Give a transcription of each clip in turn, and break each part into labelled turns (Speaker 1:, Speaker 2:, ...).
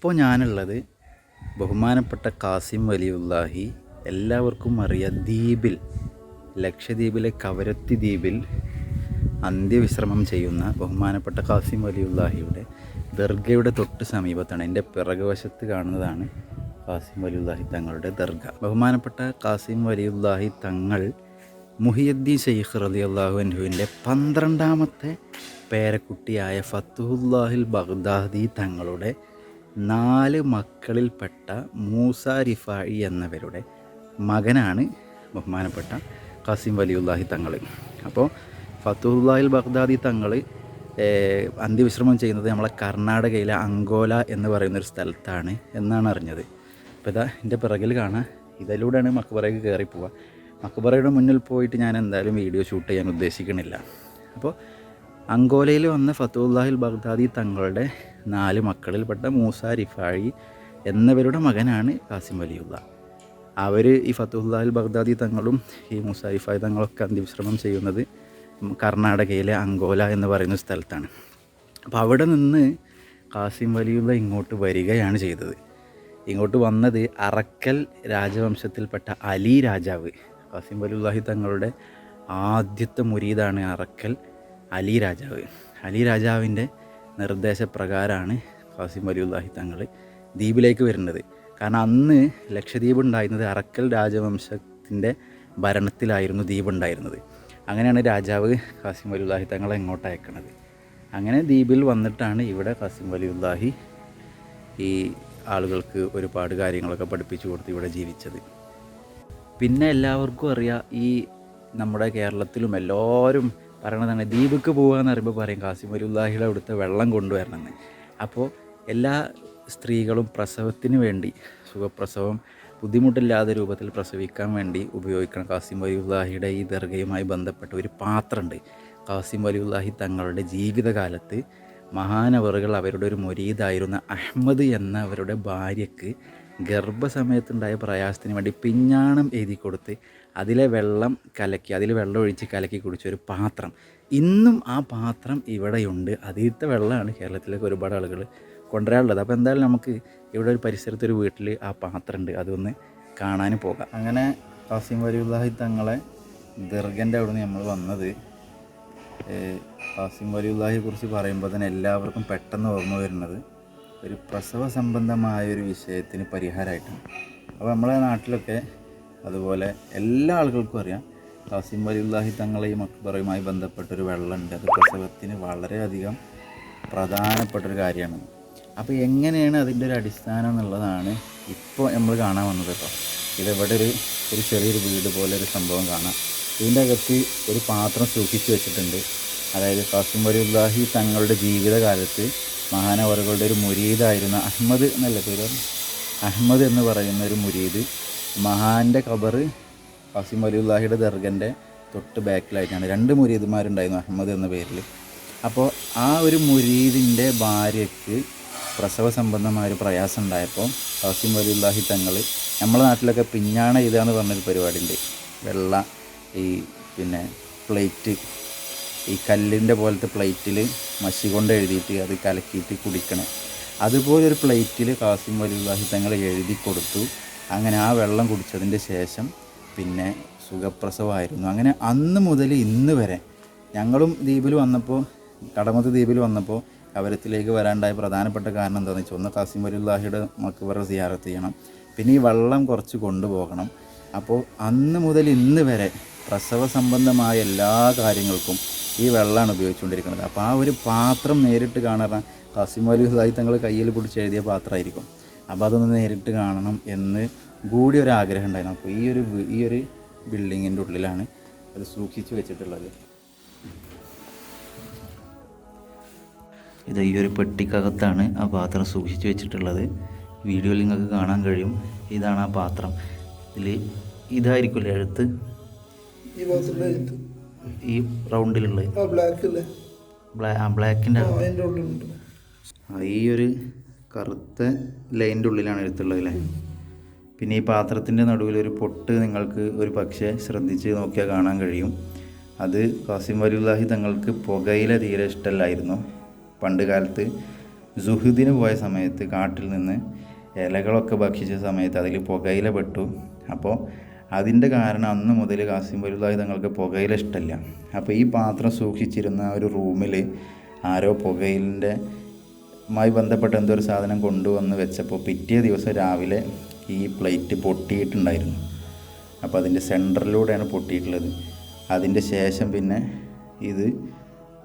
Speaker 1: ഇപ്പോൾ ഞാനുള്ളത് ബഹുമാനപ്പെട്ട കാസിം വലിയുല്ലാഹി എല്ലാവർക്കും അറിയാം ദ്വീപിൽ ലക്ഷദ്വീപിലെ കവരത്തി ദ്വീപിൽ അന്ത്യവിശ്രമം ചെയ്യുന്ന ബഹുമാനപ്പെട്ട കാസിം വലിയുല്ലാഹിയുടെ ദർഗയുടെ തൊട്ട് സമീപത്താണ്. എന്റെ പിറകുവശത്ത് കാണുന്നതാണ് കാസിം വലിയുല്ലാഹി തങ്ങളുടെ ദർഗ. ബഹുമാനപ്പെട്ട കാസിം വലിയുല്ലാഹി തങ്ങൾ മുഹിയദ്ദീൻ ഷെയ്ഖ് റലി അൻഹുവിന്റെ പന്ത്രണ്ടാമത്തെ പേരക്കുട്ടിയായ ഫത്തുഹുല്ലാഹിൽ ബഗ്ദാദി തങ്ങളുടെ നാല് മക്കളിൽപ്പെട്ട മൂസ റിഫായി എന്നവരുടെ മകനാണ് ബഹുമാനപ്പെട്ട ഖാസിം വലിയുല്ലാഹി തങ്ങൾ അപ്പോൾ ഫത്തുല്ലാഹിൽ ബഗ്ദാദി തങ്ങൾ അന്ത്യവിശ്രമം ചെയ്യുന്നത് നമ്മളെ കർണാടകയിലെ അങ്കോല എന്ന് പറയുന്നൊരു സ്ഥലത്താണ് എന്നാണ് അറിഞ്ഞത്. അപ്പോൾ ഇതാ എന്റെ പിറകിൽ കാണാം. ഇതിലൂടെയാണ് മക്ബറയ്ക്ക് കയറി പോവുക. മക്ബറയുടെ മുന്നിൽ പോയിട്ട് ഞാൻ എന്തായാലും വീഡിയോ ഷൂട്ട് ചെയ്യാൻ ഉദ്ദേശിക്കുന്നില്ല അപ്പോൾ അങ്കോലയിൽ വന്ന ഫത്തുല്ലാഹിൽ ബഗ്ദാദി തങ്ങളുടെ നാല് മക്കളിൽപ്പെട്ട മൂസ റിഫായി എന്നിവരുടെ മകനാണ് കാസിം വലിയുള്ള. അവർ ഈ ഫത്തുല്ലാൽ ബഗ്ദാദി തങ്ങളും ഈ മൂസ റിഫായി തങ്ങളൊക്കെ അന്ത്യവിശ്രമം ചെയ്യുന്നത് കർണാടകയിലെ അങ്കോല എന്ന് പറയുന്ന സ്ഥലത്താണ്. അപ്പോൾ അവിടെ നിന്ന് കാസിം വലിയുള്ള ഇങ്ങോട്ട് വരികയാണ് ചെയ്തത്. ഇങ്ങോട്ട് വന്നത് അറക്കൽ രാജവംശത്തിൽപ്പെട്ട അലി രാജാവ്. കാസിം വലിയുല്ലാഹി തങ്ങളുടെ ആദ്യത്തെ മുരീദാണ് അറക്കൽ അലി രാജാവ്. അലി രാജാവിന്റെ നിർദ്ദേശപ്രകാരമാണ് ഖാസിം വലിയുല്ലാഹി തങ്ങൾ ദ്വീപിലേക്ക് വരുന്നത്. കാരണം അന്ന് ലക്ഷദ്വീപ് ഉണ്ടായിരുന്നത് അറക്കൽ രാജവംശത്തിന്റെ ഭരണത്തിലായിരുന്നു ദ്വീപ് ഉണ്ടായിരുന്നത്. അങ്ങനെയാണ് രാജാവ് ഖാസിം വലിയുല്ലാഹി തങ്ങളെ എങ്ങോട്ട് അയക്കുന്നത് അങ്ങനെ ദ്വീപിൽ വന്നിട്ടാണ് ഇവിടെ ഖാസിം വലിയുല്ലാഹി ഈ ആളുകൾക്ക് ഒരുപാട് കാര്യങ്ങളൊക്കെ പഠിപ്പിച്ചു കൊടുത്ത് ഇവിടെ ജീവിച്ചത്. പിന്നെ എല്ലാവർക്കും അറിയാം ഈ നമ്മുടെ കേരളത്തിലും എല്ലാവരും പറയണതാണ് ദ്വീപിക്ക് പോകുക എന്ന് പറയുമ്പോൾ പറയും കാസിം അലുല്ലാഹിയുടെ അവിടുത്തെ വെള്ളം കൊണ്ടുവരണമെന്ന്. അപ്പോൾ എല്ലാ സ്ത്രീകളും പ്രസവത്തിന് വേണ്ടി സുഖപ്രസവം ബുദ്ധിമുട്ടില്ലാത്ത രൂപത്തിൽ പ്രസവിക്കാൻ വേണ്ടി ഉപയോഗിക്കണം. കാസിം വലിയുല്ലാഹിയുടെ ഈ ദർഗയുമായി ബന്ധപ്പെട്ട ഒരു പാത്രമുണ്ട്. കാസിം വലിയുല്ലാഹി തങ്ങളുടെ ജീവിതകാലത്ത് മഹാനവറുകൾ അവരുടെ ഒരു മുരീതായിരുന്ന അഹമ്മദ് എന്ന അവരുടെ ഭാര്യയ്ക്ക് ഗർഭസമയത്തുണ്ടായ പ്രയാസത്തിന് വേണ്ടി പിഞ്ഞാണം എഴുതി കൊടുത്ത് അതിലെ വെള്ളം കലക്കി അതിൽ വെള്ളം ഒഴിച്ച് കലക്കി കുടിച്ച ഒരു പാത്രം. ഇന്നും ആ പാത്രം ഇവിടെയുണ്ട്. അതിലത്തെ വെള്ളമാണ് കേരളത്തിലേക്ക് ഒരുപാട് ആളുകൾ കൊണ്ടുവരാനുള്ളത് അപ്പോൾ എന്തായാലും നമുക്ക് ഇവിടെ ഒരു പരിസരത്ത് ഒരു വീട്ടിൽ ആ പാത്രം ഉണ്ട് അതൊന്ന് കാണാൻ പോകാം. അങ്ങനെ കാസിം വലിയുല്ലാഹി തങ്ങളെ ദർഗന്റെ അവിടെ നിന്ന് നമ്മൾ വന്നത് കാസിം വലിയുല്ലാഹിയെ കുറിച്ച് പറയുമ്പോൾ തന്നെ എല്ലാവർക്കും പെട്ടെന്ന് ഓർമ്മ വരുന്നത് ഒരു പ്രസവ സംബന്ധമായ ഒരു വിഷയത്തിന് പരിഹാരമായിട്ടാണ്. അപ്പോൾ നമ്മളെ നാട്ടിലൊക്കെ അതുപോലെ എല്ലാ ആളുകൾക്കും അറിയാം. കാസിം വലിയുല്ലാഹി തങ്ങളെയും ഈ മക്ബറയുമായി ബന്ധപ്പെട്ടൊരു വെള്ളമുണ്ട്. അത് പ്രസവത്തിന് വളരെയധികം പ്രധാനപ്പെട്ടൊരു കാര്യമാണ്. അപ്പോൾ എങ്ങനെയാണ് അതിന്റെ ഒരു അടിസ്ഥാനം എന്നുള്ളതാണ് ഇപ്പോൾ നമ്മൾ കാണാൻ വന്നത് കേട്ടോ. ഇതെവിടെ ഒരു ഒരു ചെറിയൊരു വീട് പോലെ ഒരു സംഭവം കാണാം. ഇതിന്റെ അകത്ത് ഒരു പാത്രം സൂക്ഷിച്ചു വെച്ചിട്ടുണ്ട്. അതായത് കാസിം വലിയുല്ലാഹി തങ്ങളുടെ ജീവിതകാലത്ത് മഹാനവറുകളുടെ ഒരു മുരീദായിരുന്ന അഹമ്മദ് എന്നല്ല പേര്? അഹമ്മദ് എന്ന് പറയുന്ന ഒരു മുരീദ് മഹാന്റെ ഖബറ് ഖാസിം വലിയുല്ലാഹിയുടെ ദർഗന്റെ തൊട്ട് ബാക്കിലായിട്ടാണ്. രണ്ട് മുരീദുമാരുണ്ടായിരുന്നു അഹമ്മദ് എന്ന പേരിൽ. അപ്പോൾ ആ ഒരു മുരീദിന്റെ ഭാര്യയ്ക്ക് പ്രസവ സംബന്ധമായ ഒരു പ്രയാസം ഉണ്ടായപ്പോൾ ഖാസിം വലിയുല്ലാഹി തങ്ങൾ നമ്മളെ നാട്ടിലൊക്കെ പിഞ്ഞാണ ഇതാന്ന് പറഞ്ഞൊരു പരിപാടിയുണ്ട്. വെള്ള ഈ പിന്നെ പ്ലേറ്റ് ഈ കല്ലിന്റെ പോലത്തെ പ്ലേറ്റിൽ മഷി കൊണ്ട് എഴുതിയിട്ട് അത് കലക്കിയിട്ട് കുടിക്കണം. അതുപോലെ ഒരു പ്ലേറ്റിൽ കാസിം വലിയുല്ലാഹി തങ്ങൾ എഴുതി കൊടുത്തു. അങ്ങനെ ആ വെള്ളം കുടിച്ചതിന്റെ ശേഷം പിന്നെ സുഖപ്രസവമായിരുന്നു. അങ്ങനെ അന്ന് മുതൽ ഇന്ന് വരെ ഞങ്ങളും ദ്വീപിൽ വന്നപ്പോൾ കടമത്ത് ദ്വീപിൽ വന്നപ്പോൾ കവരത്തിലേക്ക് വരാണ്ടായ പ്രധാനപ്പെട്ട കാരണം എന്താണെന്ന് വെച്ചാൽ ഒന്ന് കാസിം വലിയുല്ലാഹിയുടെ മക്ബറ സിയാറത്ത് ചെയ്യണം. പിന്നെ ഈ വെള്ളം കുറച്ച് കൊണ്ടുപോകണം. അപ്പോൾ അന്ന് മുതൽ ഇന്ന് വരെ പ്രസവ സംബന്ധമായ എല്ലാ കാര്യങ്ങൾക്കും ഈ വെള്ളമാണ് ഉപയോഗിച്ചുകൊണ്ടിരിക്കുന്നത്. അപ്പോൾ ആ ഒരു പാത്രം നേരിട്ട് കാണാൻ കാസിം വലിയുല്ലാഹി തങ്ങൾ കയ്യിൽ പിടിച്ച് എഴുതിയ പാത്രമായിരിക്കും. അപ്പോൾ അതൊന്ന് നേരിട്ട് കാണണം എന്ന് കൂടി ഒരു ആഗ്രഹം ഉണ്ടായിരുന്നു. അപ്പോൾ ഈ ഒരു ഈ ഒരു ബിൽഡിങ്ങിന്റെ ഉള്ളിലാണ് അത് സൂക്ഷിച്ച് വെച്ചിട്ടുള്ളത്. ഇത് ഈ ഒരു പെട്ടിക്കകത്താണ് ആ പാത്രം സൂക്ഷിച്ച് വെച്ചിട്ടുള്ളത്. വീഡിയോയിൽ നിങ്ങൾക്ക് കാണാൻ കഴിയും. ഇതാണ് ആ പാത്രം. ഇതിൽ ഇതായിരിക്കുമല്ലേ എഴുത്ത്?
Speaker 2: ഈ റൗണ്ടിലുള്ള. ബ്ലാക്കിന്റെ
Speaker 1: ഈ ഒരു കറുത്ത ലൈന്റെ ഉള്ളിലാണ് എഴുത്തുള്ളത് അല്ലേ? പിന്നെ ഈ പാത്രത്തിന്റെ നടുവിൽ ഒരു പൊട്ട് നിങ്ങൾക്ക് ഒരു പക്ഷേ ശ്രദ്ധിച്ച് നോക്കിയാൽ കാണാൻ കഴിയും. അത് കാസിം വലിയുല്ലാഹി തങ്ങൾക്ക് പുകയില തീരെ ഇഷ്ടമല്ലായിരുന്നു. പണ്ട് കാലത്ത് സുഹൃദിന് പോയ സമയത്ത് കാട്ടിൽ നിന്ന് ഇലകളൊക്കെ ഭക്ഷിച്ച സമയത്ത് അതിൽ പുകയില പെട്ടു. അപ്പോൾ അതിന്റെ കാരണം അന്ന് മുതൽ കാസിം വലുതായി തങ്ങൾക്ക് പുകയില ഇഷ്ടമല്ല. അപ്പോൾ ഈ പാത്രം സൂക്ഷിച്ചിരുന്ന ഒരു റൂമിൽ ആരോ പുകയിലിന്റെ മായി ബന്ധപ്പെട്ട് എന്തോ ഒരു സാധനം കൊണ്ടുവന്ന് വെച്ചപ്പോൾ പിറ്റേ ദിവസം രാവിലെ ഈ പ്ലേറ്റ് പൊട്ടിയിട്ടുണ്ടായിരുന്നു. അപ്പോൾ അതിന്റെ സെന്ററിലൂടെയാണ് പൊട്ടിയിട്ടുള്ളത്. അതിന്റെ ശേഷം പിന്നെ ഇത്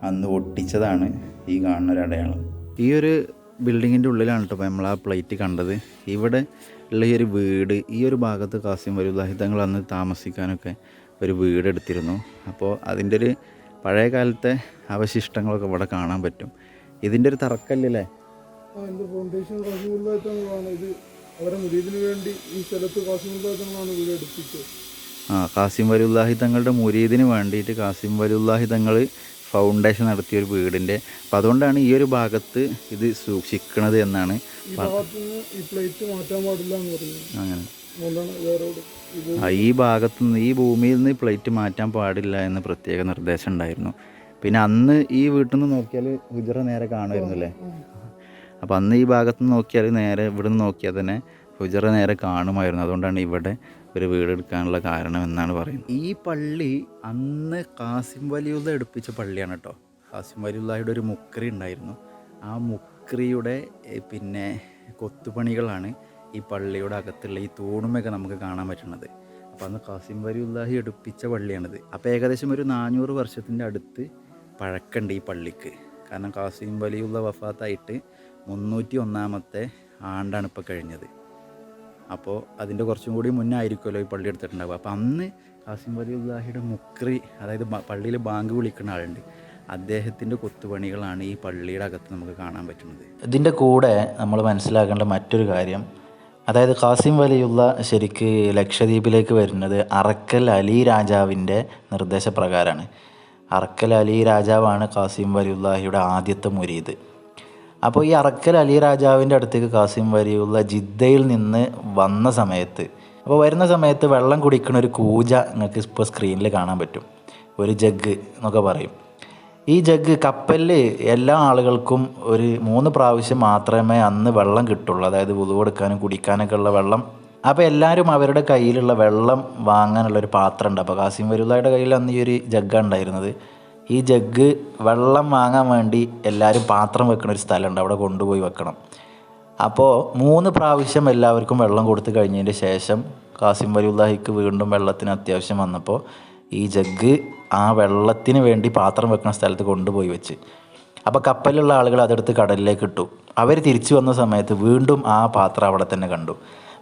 Speaker 1: അന്ന് ഒട്ടിച്ചതാണ് ഈ കാണുന്ന ഒരു അടയാളം. ഈ ഒരു ബിൽഡിങ്ങിന്റെ ഉള്ളിലാണ് കേട്ടോ നമ്മൾ ആ പ്ലേറ്റ് കണ്ടത്. ഇവിടെ ഉള്ള ഈ ഒരു വീട് ഈ ഒരു ഭാഗത്ത് കാസിം വലുതാഹി തങ്ങൾ അന്ന് താമസിക്കാനൊക്കെ ഒരു വീട് എടുത്തിരുന്നു അപ്പോൾ അതിന്റെ ഒരു പഴയ കാലത്തെ അവശിഷ്ടങ്ങളൊക്കെ ഇവിടെ കാണാൻ പറ്റും. ഇതിന്റെ ഒരു
Speaker 2: തറക്കല്ലേ ഫൗണ്ടേഷൻ ഇത് അവരെ മുരീദിന് വേണ്ടി ഈ സ്ഥലത്ത് കാസിമുല്ലാത്തങ്ങളാണ് വീട് എടുപ്പിച്ചത്.
Speaker 1: ആ കാസിം വലുല്ലാഹി തങ്ങളുടെ മുരീദിന് വേണ്ടിയിട്ട് കാസിം വലുല്ലാഹി തങ്ങൾ ഫൗണ്ടേഷൻ നടത്തിയ ഒരു വീടിന്റെ അപ്പം അതുകൊണ്ടാണ് ഈ ഒരു ഭാഗത്ത് ഇത് സൂക്ഷിക്കണത് എന്നാണ് അങ്ങനെ. ഈ ഭാഗത്തുനിന്ന് ഈ ഭൂമിയിൽ നിന്ന് പ്ലേറ്റ് മാറ്റാൻ പാടില്ല എന്ന് പ്രത്യേക നിർദ്ദേശം ഉണ്ടായിരുന്നു. പിന്നെ അന്ന് ഈ വീട്ടിൽ നിന്ന് നോക്കിയാൽ ഹുജറ നേരെ കാണുമായിരുന്നല്ലേ അപ്പോൾ അന്ന് ഈ ഭാഗത്ത് നിന്ന് നോക്കിയാൽ നേരെ ഇവിടെ നിന്ന് നോക്കിയാൽ തന്നെ ഹുജറ നേരെ കാണുമായിരുന്നു. അതുകൊണ്ടാണ് ഇവിടെ ഒരു വീട് എടുക്കാനുള്ള കാരണം എന്നാണ് പറയുന്നത്. ഈ പള്ളി അന്ന് കാസിം വലിയുള്ള എടുപ്പിച്ച പള്ളിയാണ് കേട്ടോ. കാസിം വലിയുള്ളയുടെ ഒരു മുക്രി ഉണ്ടായിരുന്നു. ആ മുക്രിയുടെ പിന്നെ കൊത്തുപണികളാണ് ഈ പള്ളിയുടെ അകത്തുള്ള ഈ തൂണുമൊക്കെ നമുക്ക് കാണാൻ പറ്റുന്നത്. അപ്പോൾ അന്ന് കാസിം വലിയുള്ളാഹി എടുപ്പിച്ച പള്ളിയാണിത്. അപ്പോൾ ഏകദേശം ഒരു നാനൂറ് വർഷത്തിന്റെ അടുത്ത് പഴക്കമുണ്ട് ഈ പള്ളിക്ക്. കാരണം കാസിം വലിയുള്ള വഫാത്തായിട്ട് മുന്നൂറ്റി ഒന്നാമത്തെ ആണ്ടാണ് ഇപ്പോൾ കഴിഞ്ഞത്. അപ്പോൾ അതിന്റെ കുറച്ചും കൂടി മുന്നേ ആയിരിക്കുമല്ലോ ഈ പള്ളി എടുത്തിട്ടുണ്ടാവുക. അപ്പോൾ അന്ന് കാസിം വലിയുള്ളാഹിയുടെ മുക്രി അതായത് പള്ളിയിൽ ബാങ്ക് വിളിക്കുന്ന ആളുണ്ട്. അദ്ദേഹത്തിന്റെ കൊത്തുപണികളാണ് ഈ പള്ളിയുടെ അകത്ത് നമുക്ക് കാണാൻ പറ്റുന്നത്. ഇതിന്റെ കൂടെ നമ്മൾ മനസ്സിലാക്കേണ്ട മറ്റൊരു കാര്യം അതായത് കാസിം വലിയുള്ള ശരിക്ക് ലക്ഷദ്വീപിലേക്ക് വരുന്നത് അറക്കൽ അലി രാജാവിന്റെ നിർദ്ദേശപ്രകാരമാണ്. അറക്കൽ അലി രാജാവാണ് കാസിം വലിയുള്ളാഹിയുടെ ആദ്യത്തെ മുരീദ്. അപ്പോൾ ഈ അറക്കൽ അലി രാജാവിന്റെ അടുത്തേക്ക് കാസിം വലിയുള്ള ജിദ്ദയിൽ നിന്ന് വന്ന സമയത്ത് അപ്പോൾ വരുന്ന സമയത്ത് വെള്ളം കുടിക്കുന്ന ഒരു കൂജ നിങ്ങൾക്ക് ഇപ്പോൾ സ്ക്രീനിൽ കാണാൻ പറ്റും. ഒരു ജഗ് എന്നൊക്കെ പറയും. ഈ ജഗ് കപ്പലിൽ എല്ലാ ആളുകൾക്കും ഒരു മൂന്ന് പ്രാവശ്യം മാത്രമേ അന്ന് വെള്ളം കിട്ടുള്ളൂ. അതായത് വുളു കൊടുക്കാനും കുടിക്കാനൊക്കെ ഉള്ള വെള്ളം അപ്പോൾ എല്ലാവരും അവരുടെ കയ്യിലുള്ള വെള്ളം വാങ്ങാനുള്ള ഒരു പാത്രം ഉണ്ട് അപ്പോൾ കാസിം വരുള്ളയുടെ കയ്യിൽ അന്ന് ഈ ഒരു ജഗ്ഗാണ് ഉണ്ടായിരുന്നത്. ഈ ജഗ്ഗ് വെള്ളം വാങ്ങാൻ വേണ്ടി എല്ലാവരും പാത്രം വെക്കണ ഒരു സ്ഥലമുണ്ട്. അവിടെ കൊണ്ടുപോയി വെക്കണം. അപ്പോൾ മൂന്ന് പ്രാവശ്യം എല്ലാവർക്കും വെള്ളം കൊടുത്തു കഴിഞ്ഞതിന് ശേഷം കാസിം വലിയുല്ലാഹിക്ക് വീണ്ടും വെള്ളത്തിന് അത്യാവശ്യം വന്നപ്പോൾ ഈ ജഗ്ഗ് ആ വെള്ളത്തിന് വേണ്ടി പാത്രം വെക്കുന്ന സ്ഥലത്ത് കൊണ്ടുപോയി വെച്ച്. അപ്പോൾ കപ്പലിലുള്ള ആളുകൾ അതെടുത്ത് കടലിലേക്ക് ഇട്ടു. അവർ തിരിച്ചു വന്ന സമയത്ത് വീണ്ടും ആ പാത്രം അവിടെ തന്നെ കണ്ടു.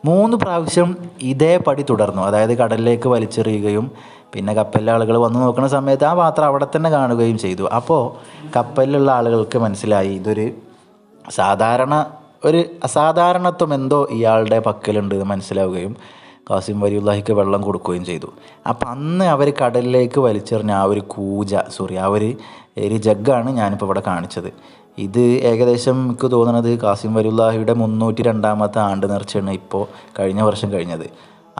Speaker 1: മൂന്ന് പ്രാവശ്യം ഇതേ പടി തുടർന്നു. അതായത് കടലിലേക്ക് വലിച്ചെറിയുകയും പിന്നെ കപ്പലിലെ ആളുകൾ വന്നു നോക്കുന്ന സമയത്ത് ആ പാത്രം അവിടെ തന്നെ കാണുകയും ചെയ്തു. അപ്പോൾ കപ്പലിലുള്ള ആളുകൾക്ക് മനസ്സിലായി ഇതൊരു സാധാരണ ഒരു അസാധാരണത്വം എന്തോ ഇയാളുടെ പക്കലുണ്ട് എന്ന് മനസ്സിലാവുകയും കാസിം വലിയുല്ലാഹിക്ക് വെള്ളം കൊടുക്കുകയും ചെയ്തു. അപ്പം അന്ന് അവർ കടലിലേക്ക് വലിച്ചെറിഞ്ഞ ആ ഒരു കൂജ സോറി ആ ഒരു ഒരു ജഗ്ഗാണ് ഞാനിപ്പോൾ ഇവിടെ കാണിച്ചത്. ഇത് ഏകദേശം എനിക്ക് തോന്നുന്നത് കാസിം വരുല്ലാഹിയുടെ മുന്നൂറ്റി രണ്ടാമത്തെ ആണ്ട് നേർച്ചയാണ് ഇപ്പോൾ കഴിഞ്ഞ വർഷം കഴിഞ്ഞത്.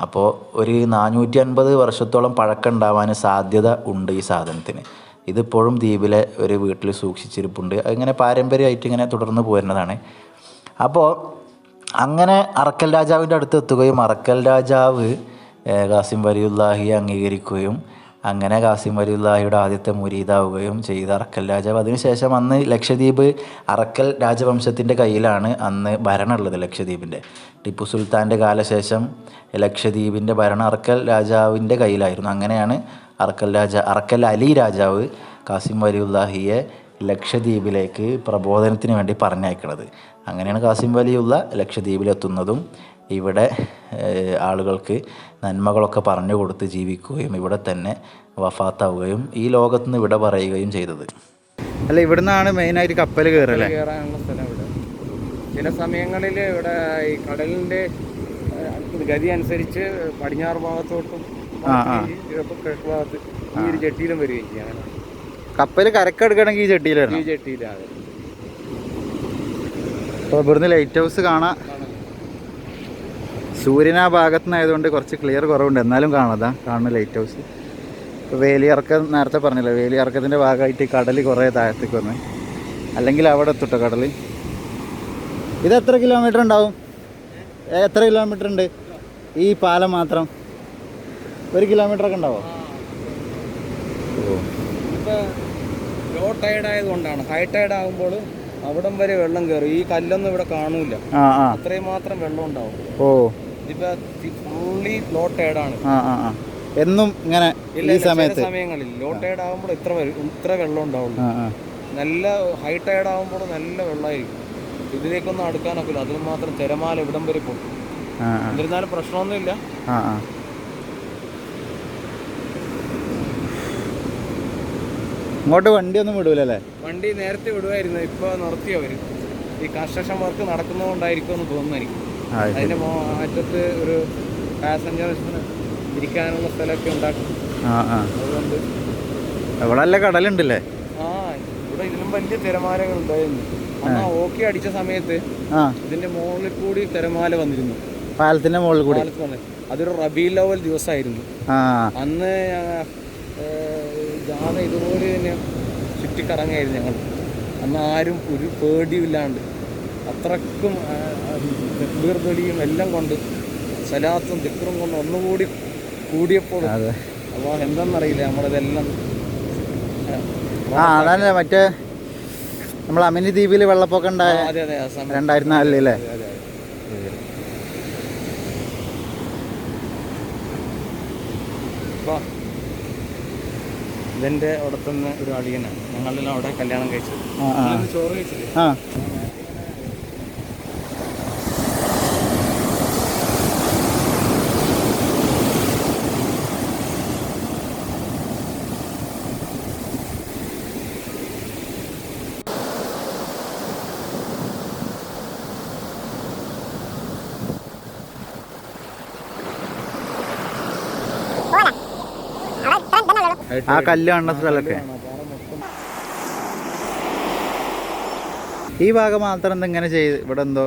Speaker 1: അപ്പോൾ ഒരു നാനൂറ്റി അൻപത് വർഷത്തോളം പഴക്കം ഉണ്ടാവാൻ സാധ്യത ഉണ്ട് ഈ സാധനത്തിന്. ഇതിപ്പോഴും ദ്വീപിലെ ഒരു വീട്ടിൽ സൂക്ഷിച്ചിരിപ്പുണ്ട്. അങ്ങനെ പാരമ്പര്യമായിട്ട് ഇങ്ങനെ തുടർന്ന് പോരുന്നതാണ്. അപ്പോൾ അങ്ങനെ അറക്കൽ രാജാവിന്റെ അടുത്ത് എത്തുകയും അറക്കൽ രാജാവ് കാസിം വലിയുല്ലാഹി അംഗീകരിക്കുകയും അങ്ങനെ കാസിം വലിയുള്ളാഹിയുടെ ആദ്യത്തെ മുരീദാവുകയും ചെയ്ത അറക്കൽ രാജാവ്. അതിനുശേഷം അന്ന് ലക്ഷദ്വീപ് അറക്കൽ രാജവംശത്തിന്റെ കയ്യിലാണ് അന്ന് ഭരണമുള്ളത് ലക്ഷദ്വീപിന്റെ. ടിപ്പു സുൽത്താന്റെ കാലശേഷം ലക്ഷദ്വീപിന്റെ ഭരണം അറക്കൽ രാജാവിന്റെ കയ്യിലായിരുന്നു. അങ്ങനെയാണ് അറക്കൽ രാജ അറക്കൽ അലി രാജാവ് കാസിം വലിയുള്ളാഹിയെ ലക്ഷദ്വീപിലേക്ക് പ്രബോധനത്തിന് വേണ്ടി പറഞ്ഞയക്കുന്നത് അങ്ങനെയാണ് കാസിം വലിയുള്ള ലക്ഷദ്വീപിലെത്തുന്നതും ഇവിടെ ആളുകൾക്ക് നന്മകളൊക്കെ പറഞ്ഞു കൊടുത്ത് ജീവിക്കുകയും ഇവിടെ തന്നെ വഫാത്താവുകയും ഈ ലോകത്ത് നിന്ന് വിട പറയുകയും ചെയ്തത്. അല്ല ഇവിടുന്നാണ് മെയിനായിട്ട് കപ്പൽ കയറല്ലേ
Speaker 3: കയറാനുള്ള സ്ഥലം ഇവിടെ. ചില സമയങ്ങളിൽ ഇവിടെ ഈ കടലിന്റെ ഗതി അനുസരിച്ച് പടിഞ്ഞാറ് ഭാഗത്തോട്ടും കിഴക്ക് ഭാഗത്ത് ഈ ഒരു ജെട്ടിയിലും വരികയും ചെയ്യും അങ്ങനെ
Speaker 1: കപ്പൽ കരക്കെടുക്കണമെങ്കിൽ ഈ ജെട്ടിയിലാണ്
Speaker 3: ഈ ജെട്ടിയിലാണ്.
Speaker 1: അപ്പോൾ ഇവിടുന്ന് ലൈറ്റ് ഹൗസ് കാണാം. സൂര്യൻ ആ ഭാഗത്തു നിന്നായതുകൊണ്ട് കുറച്ച് ക്ലിയർ കുറവുണ്ട്. എന്നാലും കാണാതാ കാണുന്ന ലൈറ്റ് ഹൗസ് ഇപ്പോൾ വേലിയിറക്കം നേരത്തെ പറഞ്ഞില്ലേ വേലിയിറക്കത്തിന്റെ ഭാഗമായിട്ട് കടൽ കുറേ താഴത്തേക്ക് വന്ന്. അല്ലെങ്കിൽ അവിടെ എത്തുട്ടോ കടൽ ഇത് എത്ര കിലോമീറ്റർ ഉണ്ടാവും? എത്ര കിലോമീറ്റർ ഉണ്ട്? ഈ പാലം മാത്രം. ഒരു കിലോമീറ്റർ ഒക്കെ ഉണ്ടാവോ?
Speaker 3: ലോ ടൈഡ് ആയതുകൊണ്ടാണ്. ഹൈ ടൈഡ് ആകുമ്പോൾ അവിടം വരെ വെള്ളം കയറും ഈ കല്ലൊന്നും ഇവിടെ കാണൂല. അത്രയും മാത്രം വെള്ളം ഉണ്ടാവും.
Speaker 1: ഓ.
Speaker 3: ഫുള്ളി ലോ ടൈഡ് ആണ്.
Speaker 1: ആ ആ ആ. എന്നും ഇങ്ങനെ ഈ സമയത്ത്.
Speaker 3: സമയങ്ങളിൽ ലോ ടൈഡ് ആകുമ്പോൾ ഇത്ര ഇത്ര വെള്ളം ഉണ്ടാവുള്ളൂ. നല്ല ഹൈ ടൈഡ് ആകുമ്പോൾ നല്ല വെള്ളമായിരിക്കും. ഇതിലേക്കൊന്നും അടുക്കാനൊക്കില്ല. അതിന് മാത്രം തിരമാല ഇവിടം വരെ പോകും. എന്നിരുന്നാലും പ്രശ്നമൊന്നുമില്ല.
Speaker 1: ഇങ്ങോട്ട് വണ്ടി ഒന്നും വിടൂലല്ലേ?
Speaker 3: വണ്ടി നേരത്തെ വിടുവായിരുന്നു. ഇപ്പൊ നിർത്തിയവര് ഈ കൺസ്ട്രക്ഷൻ വർക്ക് നടക്കുന്നതുകൊണ്ടായിരിക്കും എന്ന് തോന്നുന്നു എനിക്ക്. അതിന്റെ അറ്റത്ത് ഒരു പാസഞ്ചർ ഇരിക്കാനുള്ള സ്ഥലമൊക്കെ ഉണ്ടാക്കും. അതുകൊണ്ട്
Speaker 1: ഇവിടെ നല്ല കടലുണ്ടല്ലേ?
Speaker 3: ആ ഇവിടെ ഇതിലും വലിയ തിരമാലകൾ ഉണ്ടായിരുന്നു. അന്ന് ഓക്കെ അടിച്ച സമയത്ത് ഇതിന്റെ മുകളിൽ കൂടി തിരമാല വന്നിരുന്നു.
Speaker 1: പാലത്തിന്റെ മുകളിൽ കൂടി?
Speaker 3: അതൊരു റബീ ലവൽ ദിവസമായിരുന്നു. അന്ന് ജാഥ ഇതുപോലെ തന്നെ ചുറ്റിക്കറങ്ങായിരുന്നു ഞങ്ങൾ. അന്ന് ആരും ഒരു പേടിയില്ലാണ്ട് അത്രക്കും തക്ബീർബലിയും എല്ലാം കൊണ്ട് സലാത്തും ദിക്റും കൊണ്ട് ഒന്നുകൂടി കൂടിയപ്പോൾ അപ്പോൾ എന്തെന്നറിയില്ല നമ്മളിതെല്ലാം
Speaker 1: ആ അതാണ് മറ്റേ നമ്മൾ അമിനി ദ്വീപിൽ വെള്ളപ്പൊക്കം ഉണ്ടായ രണ്ടായിരത്തി
Speaker 3: നാലിലല്ലേ ഇതെന്റെ അവിടത്തുനിന്ന് ഒരു അളിയനാണ്. ഞങ്ങളെല്ലാം അവിടെ കല്യാണം കഴിച്ചത്. ചോറ് കഴിച്ചില്ലേ?
Speaker 1: ആ. ആ കല്ല് കാണുന്ന സ്ഥലമൊക്കെ. ഈ ഭാഗം മാത്രം എന്തെങ്ങനെ ചെയ്ത് ഇവിടെ എന്തോ?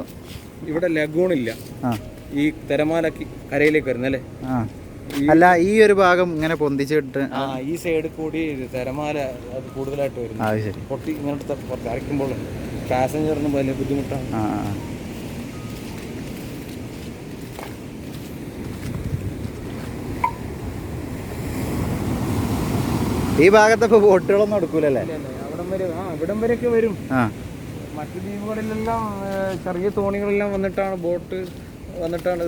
Speaker 3: ഇവിടെ ലഗൂണില്ല ഈ തിരമാല കരയിലേക്ക് വരുന്നല്ലേ
Speaker 1: അല്ല? ഈ ഒരു ഭാഗം ഇങ്ങനെ പൊന്തിച്ചിട്ട്
Speaker 3: ആ ഈ സൈഡിൽ കൂടി തിരമാല അത് കൂടുതലായിട്ട്
Speaker 1: ശരി.
Speaker 3: പൊട്ടി പുറത്ത് അരയ്ക്കുമ്പോൾ പാസഞ്ചറിന് വലിയ ബുദ്ധിമുട്ടാണ്
Speaker 1: ആ ആ, ആ. ഈ ഭാഗത്തൊക്കെ ബോട്ടുകളൊന്നും എടുക്കൂലല്ലേ?
Speaker 3: അവിടം വരെ ആ ഇവിടം വരെയൊക്കെ വരും.
Speaker 1: ആ.
Speaker 3: മറ്റു ദ്വീപുകളിലെല്ലാം ചെറിയ തോണികളെല്ലാം വന്നിട്ടാണ് ബോട്ട് വന്നിട്ടാണ്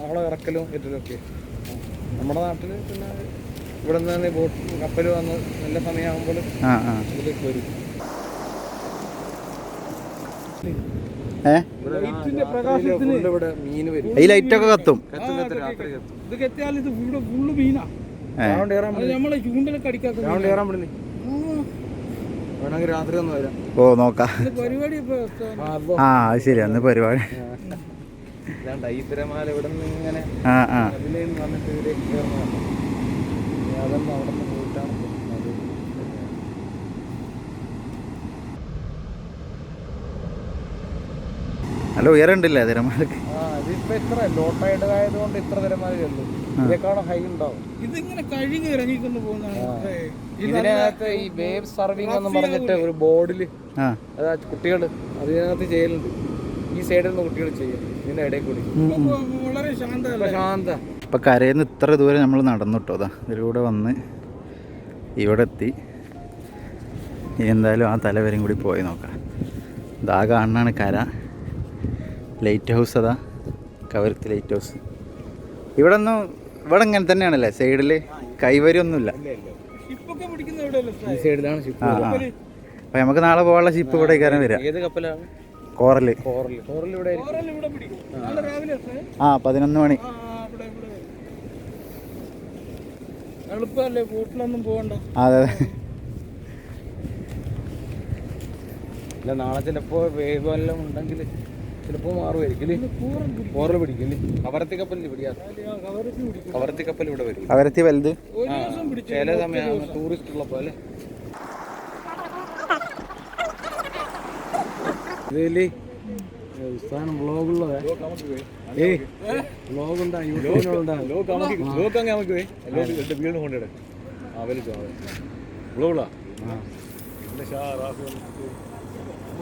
Speaker 3: അവളെ. ഇറക്കലും ഇതൊക്കെ നമ്മുടെ നാട്ടിൽ പിന്നെ ഇവിടെ നിന്ന് തന്നെ ബോട്ട് കപ്പൽ വന്ന് നല്ല സമയമാകുമ്പോൾ ഇതിലേക്ക് വരും.
Speaker 2: പ്രകാശത്തിന്
Speaker 3: ഇവിടെ മീൻ വരും.
Speaker 1: ഈ ലൈറ്റൊക്കെ കത്തും.
Speaker 3: കത്തും കത്തും രാത്രി കത്തും
Speaker 2: ഇത് കെത്തിയാൽ ഇത് ഇവിടെ ഫുള്ള് മീനാ.
Speaker 1: ഓ. നോക്കാം.
Speaker 2: ഇത് പരിപാടി ഇപ്പൊ
Speaker 3: ആ,
Speaker 1: ആ അത് ശരി അന്ന് പരിപാടി. ആ. ആ നല്ല തിരമാലക്ക്?
Speaker 3: ഇതിപ്പോ ഇത്ര ലോ ടൈഡ് ആയതുകൊണ്ട് ഇത്ര ഇതിനേക്കാളും ഹൈ ഉണ്ടാവും.
Speaker 2: ഇതിങ്ങനെ കഴുകി ഇറങ്ങിക്കൊണ്ട് പോകുന്നതാണ്
Speaker 3: ഇതിനകത്ത് ഈ വേവ് സർവിങ് എന്ന് പറഞ്ഞിട്ട് ഒരു ബോർഡിൽ
Speaker 1: ആ.
Speaker 3: അതാ കുട്ടികൾ അതിനകത്ത് ചെയ്യലുണ്ട്. ഈ സൈഡിൽ നിന്ന് കുട്ടികൾ ചെയ്യും. ഇതിന്റെ ഇടയിൽ കൂടി.
Speaker 2: വളരെ
Speaker 3: ശാന്ത.
Speaker 1: ഇപ്പം കരയിൽ നിന്ന് ഇത്ര ദൂരെ നമ്മൾ നടന്നു കേട്ടോ അതാ ഇതിലൂടെ വന്ന് ഇവിടെ എത്തി. ഇനി എന്തായാലും ആ തലവരും കൂടി പോയി നോക്കാം. ഇതാ കാണാണ് കര. ലൈറ്റ് ഹൗസ് അതാ. കവരത്തി ലൈറ്റ് ഹൗസ് ഇവിടെ ഒന്നും ഇവിടെ ഇങ്ങനെ തന്നെയാണല്ലേ? സൈഡിൽ കൈവരിയൊന്നുമില്ല.
Speaker 3: ഈ സൈഡിലാണ് ഷിപ്പ്
Speaker 1: അപ്പം നമുക്ക് നാളെ പോകാനുള്ള ഷിപ്പ് ഇവിടെ കയറാൻ വരാം
Speaker 3: ഏത് കപ്പലാണ്? കോറൽ?
Speaker 1: ആ. പതിനൊന്ന് മണി.
Speaker 2: എളുപ്പമല്ലേ ബോട്ടിലൊന്നും പോകണ്ട?
Speaker 1: അതെ അതെ.
Speaker 3: അല്ല നാളെ ചിലപ്പോ വേഗം ഉണ്ടെങ്കിൽ ചിലപ്പോ മാറുമായിരിക്കും കോറൽ പിടിക്കും കവരത്തി കപ്പലിൽ പിടിയാ?
Speaker 2: കവറച്ച് പിടിക്കും
Speaker 3: കവരത്തി കപ്പൽ ഇവിടെ വരും.
Speaker 1: കവരത്തി വലുത്.
Speaker 2: ഒരു ദിവസം പിടിച്ചു
Speaker 3: ചില സമയം ടൂറിസ്റ്റ് ഉള്ളപ്പോ അല്ലേ? ഇതിൽ ഉസ്താനം വ്ളോഗുള്ളതാ ഏയ് വ്ളോഗുണ്ടാ യൂട്യൂബിലുണ്ടാ ലോക്ക് അങ്ങ് നമുക്ക് വീട് കൊണ്ടിട വ്ളോഗുള്ള
Speaker 2: ഒന്ന്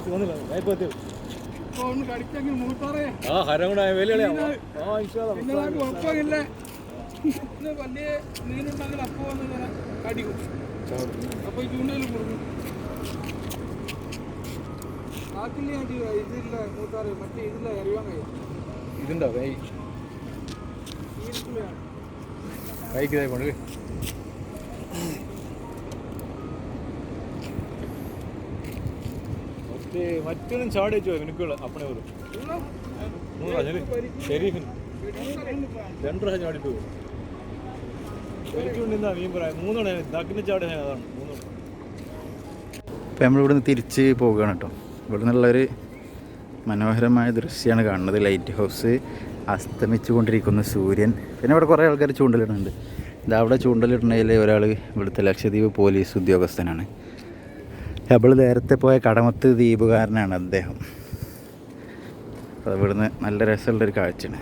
Speaker 2: കടിച്ചെങ്കിൽ മൂത്താറേ
Speaker 4: ആ ആ
Speaker 2: കുഴപ്പമില്ല. വലിയ മീനുണ്ടെങ്കിൽ കടിക്കും ഇതില്ല മൂത്താറ് മറ്റേ ഇതില്ല കഴിയും.
Speaker 4: ഇതുണ്ടോ? കൈ. കൈക്ക് ഇതായി കൊണ്ട് മറ്റേ മറ്റൊന്നും ചാടി വെച്ചോ എനിക്കുള്ള അപ്പനെ പോലും. മൂന്ന് ഷെരീഫിന്. രണ്ട് പ്രാവശ്യം ചാടിട്ട് പോകും എനിക്കുണ്ടെന്നാ മീൻ പറയാം? മൂന്നെണ്ണം നക്കിന് ചാടി അതാണ്. മൂന്നെണ്ണം
Speaker 1: ഇപ്പം നമ്മളിവിടുന്ന് തിരിച്ച് പോവുകയാണ് കേട്ടോ. ഇവിടെ നിന്നുള്ളൊരു മനോഹരമായ ദൃശ്യമാണ് കാണുന്നത്. ലൈറ്റ് ഹൗസ് അസ്തമിച്ചു കൊണ്ടിരിക്കുന്ന സൂര്യൻ. പിന്നെ ഇവിടെ കുറേ ആൾക്കാർ ചൂണ്ടലിടുന്നുണ്ട്. ഇതാ അവിടെ ചൂണ്ടലിടുന്നതിൽ ഒരാൾ ഇവിടുത്തെ ലക്ഷദ്വീപ് പോലീസ് ഉദ്യോഗസ്ഥനാണ്. നമ്മൾ നേരത്തെ പോയ കടമത്ത് ദ്വീപുകാരനാണ് അദ്ദേഹം. അപ്പോൾ ഇവിടുന്ന് നല്ല രസമുള്ളൊരു കാഴ്ചയാണ്.